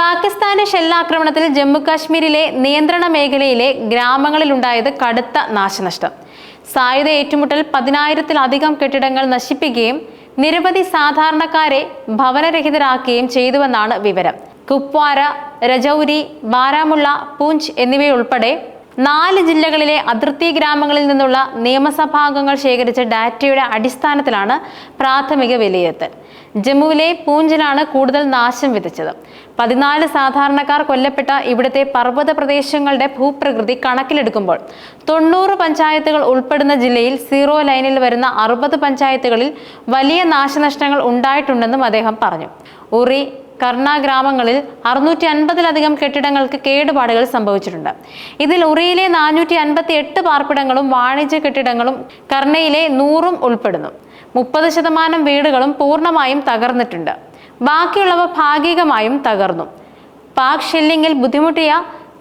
പാകിസ്ഥാന്റെ ഷെല്ലാക്രമണത്തിൽ ജമ്മുകാശ്മീരിലെ നിയന്ത്രണ മേഖലയിലെ ഗ്രാമങ്ങളിലുണ്ടായത് കടുത്ത നാശനഷ്ടം. സായുധ ഏറ്റുമുട്ടൽ പതിനായിരത്തിലധികം കെട്ടിടങ്ങൾ നശിപ്പിക്കുകയും നിരവധി സാധാരണക്കാരെ ഭവനരഹിതരാക്കുകയും ചെയ്തുവെന്നാണ് വിവരം. കുപ്വാര രജൌരി ബാരാമുള്ള പൂഞ്ച് എന്നിവയുൾപ്പെടെ നാല് ജില്ലകളിലെ അതിർത്തി ഗ്രാമങ്ങളിൽ നിന്നുള്ള നിയമസഭാംഗങ്ങൾ ശേഖരിച്ച ഡാറ്റയുടെ അടിസ്ഥാനത്തിലാണ് പ്രാഥമിക വിലയിരുത്തൽ. ജമ്മുവിലെ പൂഞ്ചിലാണ് കൂടുതൽ നാശം വിതച്ചത്. പതിനാല് സാധാരണക്കാർ കൊല്ലപ്പെട്ട ഇവിടുത്തെ പർവത പ്രദേശങ്ങളുടെ ഭൂപ്രകൃതി കണക്കിലെടുക്കുമ്പോൾ തൊണ്ണൂറ് പഞ്ചായത്തുകൾ ഉൾപ്പെടുന്ന ജില്ലയിൽ സീറോ ലൈനിൽ വരുന്ന അറുപത് പഞ്ചായത്തുകളിൽ വലിയ നാശനഷ്ടങ്ങൾ ഉണ്ടായിട്ടുണ്ടെന്നും അദ്ദേഹം പറഞ്ഞു. ഉറി കർണ ഗ്രാമങ്ങളിൽ അറുന്നൂറ്റി അൻപതിലധികം കെട്ടിടങ്ങൾക്ക് കേടുപാടുകൾ സംഭവിച്ചിട്ടുണ്ട്. ഇതിൽ ഉറിയിലെ നാനൂറ്റി അൻപത്തി എട്ട് പാർപ്പിടങ്ങളും വാണിജ്യ കെട്ടിടങ്ങളും കർണയിലെ നൂറും ഉൾപ്പെടുന്നു. മുപ്പത് ശതമാനം വീടുകളും പൂർണമായും തകർന്നിട്ടുണ്ട്. ബാക്കിയുള്ളവ ഭാഗികമായും തകർന്നു. പാക് ഷെല്ലിങ്ങിൽ ബുദ്ധിമുട്ടിയ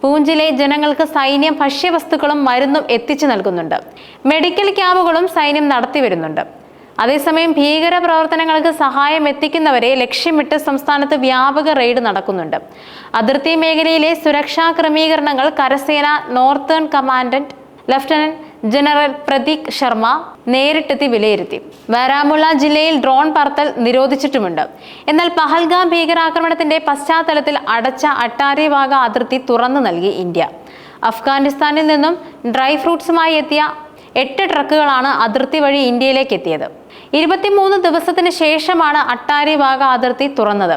പൂഞ്ചിലെ ജനങ്ങൾക്ക് സൈന്യം ഭക്ഷ്യവസ്തുക്കളും മരുന്നും എത്തിച്ചു നൽകുന്നുണ്ട്. മെഡിക്കൽ ക്യാമ്പുകളും സൈന്യം നടത്തി വരുന്നുണ്ട് അതേസമയം ഭീകര പ്രവർത്തനങ്ങൾക്ക് സഹായം എത്തിക്കുന്നവരെ ലക്ഷ്യമിട്ട് സംസ്ഥാനത്ത് വ്യാപക റെയ്ഡ് നടക്കുന്നുണ്ട്. അതിർത്തി മേഖലയിലെ സുരക്ഷാ ക്രമീകരണങ്ങൾ കരസേന northern commandant lieutenant general Prateek Sharma നേരിട്ടെത്തി വിലയിരുത്തി. ബാരാമുള്ള ജില്ലയിൽ ഡ്രോൺ പറത്തൽ നിരോധിച്ചിട്ടുമുണ്ട്. എന്നാൽ പഹൽഗാം ഭീകരാക്രമണത്തിന്റെ പശ്ചാത്തലത്തിൽ അടച്ച അട്ടാരി വാഗ അതിർത്തി തുറന്നു നൽകി ഇന്ത്യ. അഫ്ഗാനിസ്ഥാനിൽ നിന്നും ഡ്രൈ ഫ്രൂട്ട്സുമായി എത്തിയ എട്ട് ട്രക്കുകളാണ് അതിർത്തി വഴി ഇന്ത്യയിലേക്ക് എത്തിയത്. ഇരുപത്തിമൂന്ന് ദിവസത്തിന് ശേഷമാണ് അട്ടാരി വാഗ അതിർത്തി തുറന്നത്.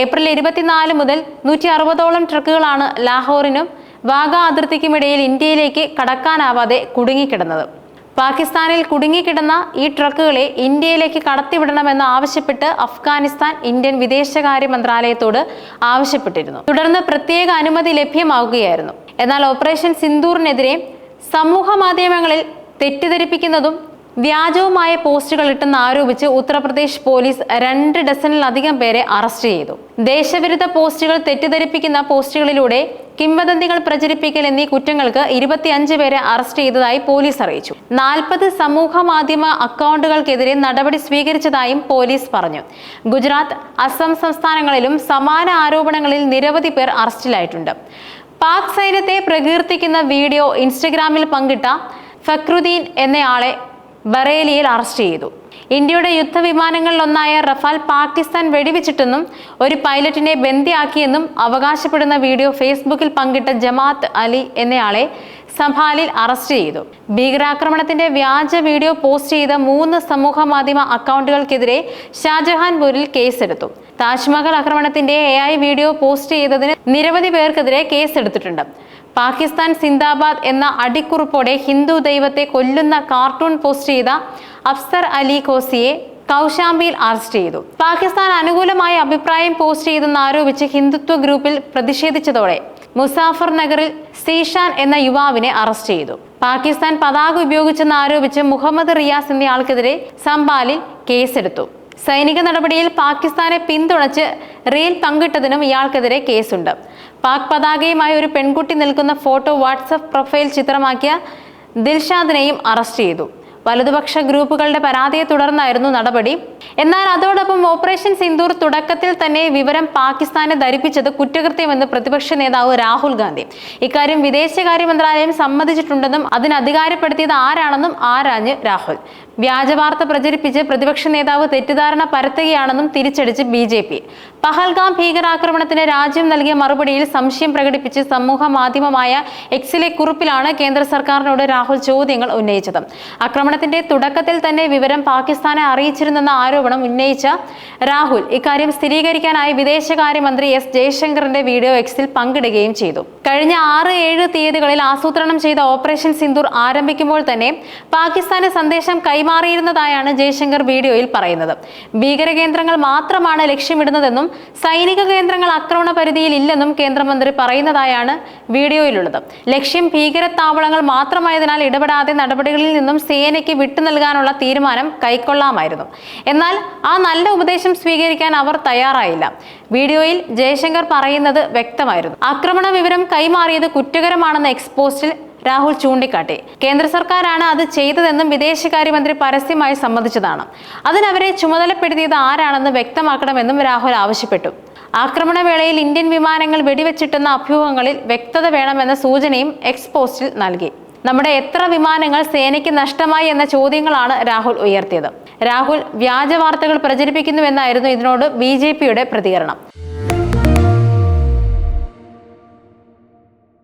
ഏപ്രിൽ ഇരുപത്തിനാല് മുതൽ നൂറ്റി അറുപതോളം ട്രക്കുകളാണ് ലാഹോറിനും വാഗ അതിർത്തിക്കുമിടയിൽ ഇന്ത്യയിലേക്ക് കടക്കാനാവാതെ കുടുങ്ങിക്കിടന്നത്. പാകിസ്ഥാനിൽ കുടുങ്ങിക്കിടന്ന ഈ ട്രക്കുകളെ ഇന്ത്യയിലേക്ക് കടത്തിവിടണമെന്ന് ആവശ്യപ്പെട്ട് അഫ്ഗാനിസ്ഥാൻ ഇന്ത്യൻ വിദേശകാര്യ മന്ത്രാലയത്തോട് ആവശ്യപ്പെട്ടിരുന്നു. തുടർന്ന് പ്രത്യേക അനുമതി ലഭ്യമാവുകയായിരുന്നു. എന്നാൽ ഓപ്പറേഷൻ സിന്ദൂറിനെതിരെ സമൂഹ മാധ്യമങ്ങളിൽ തെറ്റിദ്ധരിപ്പിക്കുന്നതും വ്യാജവുമായ പോസ്റ്റുകൾ ഇട്ടെന്ന് ആരോപിച്ച് ഉത്തർപ്രദേശ് പോലീസ് രണ്ട് ഡസനിലധികം പേരെ അറസ്റ്റ് ചെയ്തു. ദേശവിരുദ്ധ പോസ്റ്റുകൾ തെറ്റിദ്ധരിപ്പിക്കുന്ന പോസ്റ്റുകളിലൂടെ കിംവദന്തികൾ പ്രചരിപ്പിക്കൽ എന്നീ കുറ്റങ്ങൾക്ക് ഇരുപത്തിയഞ്ച് പേരെ അറസ്റ്റ് ചെയ്തതായി പോലീസ് അറിയിച്ചു. നാൽപ്പത് സമൂഹ മാധ്യമ അക്കൗണ്ടുകൾക്കെതിരെ നടപടി സ്വീകരിച്ചതായും പോലീസ് പറഞ്ഞു. ഗുജറാത്ത് അസം സംസ്ഥാനങ്ങളിലും സമാന ആരോപണങ്ങളിൽ നിരവധി പേർ അറസ്റ്റിലായിട്ടുണ്ട്. പാക് സൈന്യത്തെ പ്രകീർത്തിക്കുന്ന വീഡിയോ ഇൻസ്റ്റഗ്രാമിൽ പങ്കിട്ട ഫക്രുദ്ദീൻ എന്നയാളെ ബറേലിയിൽ അറസ്റ്റ് ചെയ്തു. ഇന്ത്യയുടെ യുദ്ധവിമാനങ്ങളിലൊന്നായ റഫാൽ പാകിസ്ഥാൻ വെടിവെച്ചിട്ടെന്നും ഒരു പൈലറ്റിനെ ബന്ദിയാക്കിയെന്നും അവകാശപ്പെടുന്ന വീഡിയോ ഫേസ്ബുക്കിൽ പങ്കിട്ട ജമാഅത്ത് അലി എന്നയാളെ സംഭാലിൽ അറസ്റ്റ് ചെയ്തു. ഭീകരാക്രമണത്തിന്റെ വ്യാജ വീഡിയോ പോസ്റ്റ് ചെയ്ത മൂന്ന് സമൂഹ മാധ്യമ അക്കൗണ്ടുകൾക്കെതിരെ ഷാജഹാൻപൂരിൽ കേസെടുത്തു. താജ്മഹൽ ആക്രമണത്തിന്റെ എ വീഡിയോ പോസ്റ്റ് ചെയ്തതിന് നിരവധി പേർക്കെതിരെ കേസെടുത്തിട്ടുണ്ട്. പാകിസ്ഥാൻ സിന്ദാബാദ് എന്ന അടിക്കുറിപ്പോടെ ഹിന്ദു ദൈവത്തെ കൊല്ലുന്ന കാർട്ടൂൺ പോസ്റ്റ് ചെയ്ത അഫ്സർ അലി കോസിയെ കൗശാംബിയിൽ അറസ്റ്റ് ചെയ്തു. പാകിസ്ഥാൻ അനുകൂലമായ അഭിപ്രായം പോസ്റ്റ് ചെയ്തെന്ന് ആരോപിച്ച് ഹിന്ദുത്വ ഗ്രൂപ്പിൽ പ്രതിഷേധിച്ചതോടെ മുസാഫർ നഗറിൽ സീഷാൻ എന്ന യുവാവിനെ അറസ്റ്റ് ചെയ്തു. പാകിസ്ഥാൻ പതാക ഉപയോഗിച്ചെന്ന് ആരോപിച്ച് മുഹമ്മദ് റിയാസ് എന്നയാൾക്കെതിരെ സംബാലിൽ കേസെടുത്തു. സൈനിക നടപടിയിൽ പാകിസ്ഥാനെ പിന്തുണച്ച് റെയിൽ പങ്കിട്ടതിനും ഇയാൾക്കെതിരെ കേസുണ്ട്. പാക് പതാകയുമായി ഒരു പെൺകുട്ടി നിൽക്കുന്ന ഫോട്ടോ വാട്സപ്പ് പ്രൊഫൈൽ ചിത്രമാക്കിയ ദിൽഷാദിനെയും അറസ്റ്റ് ചെയ്തു. വലതുപക്ഷ ഗ്രൂപ്പുകളുടെ പരാതിയെ തുടർന്നായിരുന്നു നടപടി. എന്നാൽ അതോടൊപ്പം ഓപ്പറേഷൻ സിന്ദൂർ തുടക്കത്തിൽ തന്നെ വിവരം പാകിസ്ഥാനെ ധരിപ്പിച്ചത് കുറ്റകൃത്യമെന്ന് പ്രതിപക്ഷ നേതാവ് രാഹുൽ ഗാന്ധി. ഇക്കാര്യം വിദേശകാര്യ മന്ത്രാലയം സമ്മതിച്ചിട്ടുണ്ടെന്നും അതിന് അധികാരപ്പെടുത്തിയത് ആരാണെന്നും ആരാഞ്ഞ് രാഹുൽ. വ്യാജവാർത്ത പ്രചരിപ്പിച്ച് പ്രതിപക്ഷ നേതാവ് തെറ്റിദ്ധാരണ പരത്തുകയാണെന്നും തിരിച്ചടിച്ച് ബി ജെ പി. പഹൽഗാം ഭീകരാക്രമണത്തിന് രാജ്യം നൽകിയ മറുപടിയിൽ സംശയം പ്രകടിപ്പിച്ച് സമൂഹ മാധ്യമമായ എക്സിലെ കുറിപ്പിലാണ് കേന്ദ്ര സർക്കാരിനോട് രാഹുൽ ചോദ്യങ്ങൾ ഉന്നയിച്ചത്. ആക്രമണത്തിന്റെ തുടക്കത്തിൽ തന്നെ വിവരം പാകിസ്ഥാനെ അറിയിച്ചിരുന്നെന്ന ആരോപണം ഉന്നയിച്ച രാഹുൽ ഇക്കാര്യം സ്ഥിരീകരിക്കാനായി വിദേശകാര്യമന്ത്രി എസ് ജയശങ്കറിന്റെ വീഡിയോ എക്സിൽ പങ്കിടുകയും ചെയ്തു. കഴിഞ്ഞ ആറ് ഏഴ് തീയതികളിൽ ആസൂത്രണം ചെയ്ത ഓപ്പറേഷൻ സിന്ദൂർ ആരംഭിക്കുമ്പോൾ തന്നെ പാകിസ്ഥാന് സന്ദേശം കൈമാറിയിരുന്നതായാണ് ജയശങ്കർ വീഡിയോയിൽ പറയുന്നത്. ഭീകര കേന്ദ്രങ്ങൾ മാത്രമാണ് ലക്ഷ്യമിടുന്നതെന്നും സൈനിക കേന്ദ്രങ്ങൾ ആക്രമണ പരിധിയിൽ ഇല്ലെന്നും കേന്ദ്രമന്ത്രി പറയുന്നതായാണ് വീഡിയോയിലുള്ളത്. ലക്ഷ്യം ഭീകരത്താവളങ്ങൾ മാത്രമായതിനാൽ ഇടപെടാതെ നടപടികളിൽ നിന്നും സേനയ്ക്ക് വിട്ടു നൽകാനുള്ള തീരുമാനം കൈക്കൊള്ളാമായിരുന്നു. എന്നാൽ ആ നല്ല ഉപദേശം സ്വീകരിക്കാൻ അവർ തയ്യാറായില്ല. വീഡിയോയിൽ ജയശങ്കർ പറയുന്നത് വ്യക്തമായിരുന്നു. ആക്രമണ വിവരം കൈമാറിയത് കുറ്റകരമാണെന്ന എക്സ്പോസ്റ്റിൽ രാഹുൽ ചൂണ്ടിക്കാട്ടി. കേന്ദ്ര സർക്കാരാണ് അത് ചെയ്തതെന്നും വിദേശകാര്യമന്ത്രി പരസ്യമായി സമ്മതിച്ചതാണ്. അതിനവരെ ചുമതലപ്പെടുത്തിയത് ആരാണെന്ന് വ്യക്തമാക്കണമെന്നും രാഹുൽ ആവശ്യപ്പെട്ടു. ആക്രമണവേളയിൽ ഇന്ത്യൻ വിമാനങ്ങൾ വെടിവെച്ചിട്ടെന്ന അഭ്യൂഹങ്ങളിൽ വ്യക്തത വേണമെന്ന സൂചനയും എക്സ്പോസ്റ്റിൽ നൽകി. നമ്മുടെ എത്ര വിമാനങ്ങൾ സേനയ്ക്ക് നഷ്ടമായി എന്ന ചോദ്യങ്ങളാണ് രാഹുൽ ഉയർത്തിയത്. രാഹുൽ വ്യാജ വാർത്തകൾ പ്രചരിപ്പിക്കുന്നുവെന്നായിരുന്നു ഇതിനോട് ബി പ്രതികരണം.